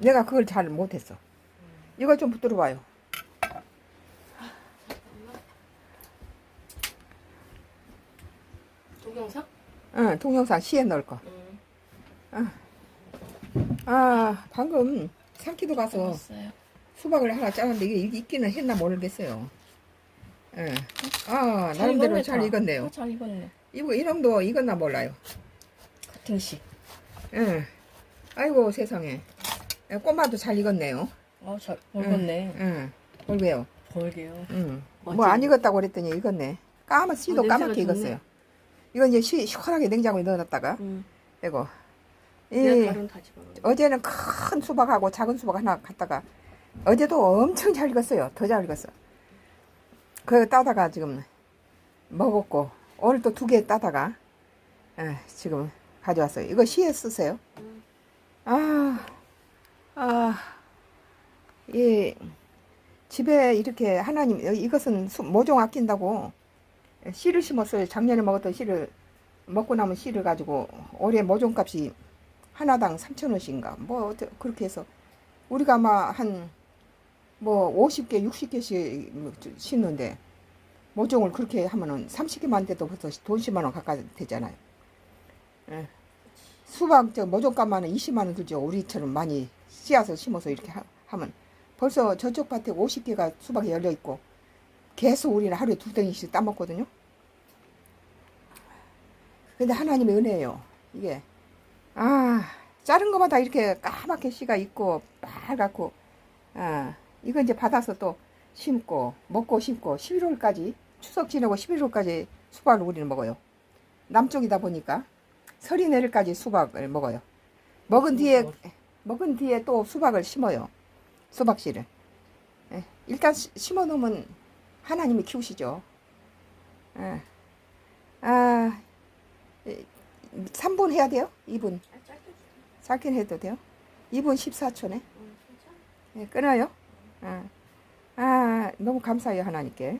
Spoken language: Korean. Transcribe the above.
내가 그걸 잘 못했어. 이거 좀 붙들어 봐요. 동영상? 응, 동영상 시에 넣을 거. 응. 아, 방금 상키도 가서 알았어요. 수박을 하나 짜는데 이게 익기는 했나 모르겠어요. 예. 아, 나름대로 익었네, 잘 다. 익었네요. 어, 잘 익었네. 이거 이놈도 익었나 몰라요. 같은 시. 예. 아이고 세상에. 예, 꼬마도 잘 익었네요. 어, 잘 익었네. 응. 볼게요. 벌게요. 응. 뭐 안 익었다고 그랬더니 익었네. 까만 씨도 어, 까맣게. 익었어요. 이건 이제 시, 시원하게 냉장고에 넣어놨다가 응. 이거. 이 집어넣어. 어제는 큰 수박하고 작은 수박 하나 갖다가 어제도 엄청 잘 익었어요. 더 잘 익었어. 그거 따다가 지금 먹었고 오늘 또 두 개 따다가 예, 지금 가져왔어요. 이거 시에 쓰세요. 응. 아, 아, 이 집에 이렇게 하나님 어, 이것은 수- 모종 아낀다고 씨를 심었어요. 작년에 먹었던 씨를 먹고 남은 씨를 가지고 올해 모종값이 하나당 3천 원씩인가 뭐 어때- 그렇게 해서 우리가 아마 한 뭐 50개, 60개씩 심는데 모종을 그렇게 하면은 30개만 돼도 벌써 돈 10만 원 가까이 되잖아요. 예. 수박 저 모종값만은 20만 원 들죠. 우리처럼 많이 씨앗을 심어서 이렇게 하, 하면 벌써 저쪽 밭에 50개가 수박이 열려 있고 계속 우리는 하루에 두 덩이씩 따먹거든요. 근데 하나님의 은혜예요. 이게 아 자른 거마다 이렇게 까맣게 씨가 있고 빨갛고 아 이거 이제 받아서 또 심고 먹고 심고 11월까지 추석 지나고 11월까지 수박을 우리는 먹어요. 남쪽이다 보니까 설이 내릴까지 수박을 먹어요. 먹은 뒤에 먹은 뒤에 또 수박을 심어요. 수박씨를. 예, 일단 시- 심어 놓으면 하나님이 키우시죠. 예. 아, 3분 해야 돼요? 2분. 아, 짧게 해도 돼요? 2분 14초네. 응, 괜찮아. 예, 끊어요. 아, 아, 너무 감사해요, 하나님께.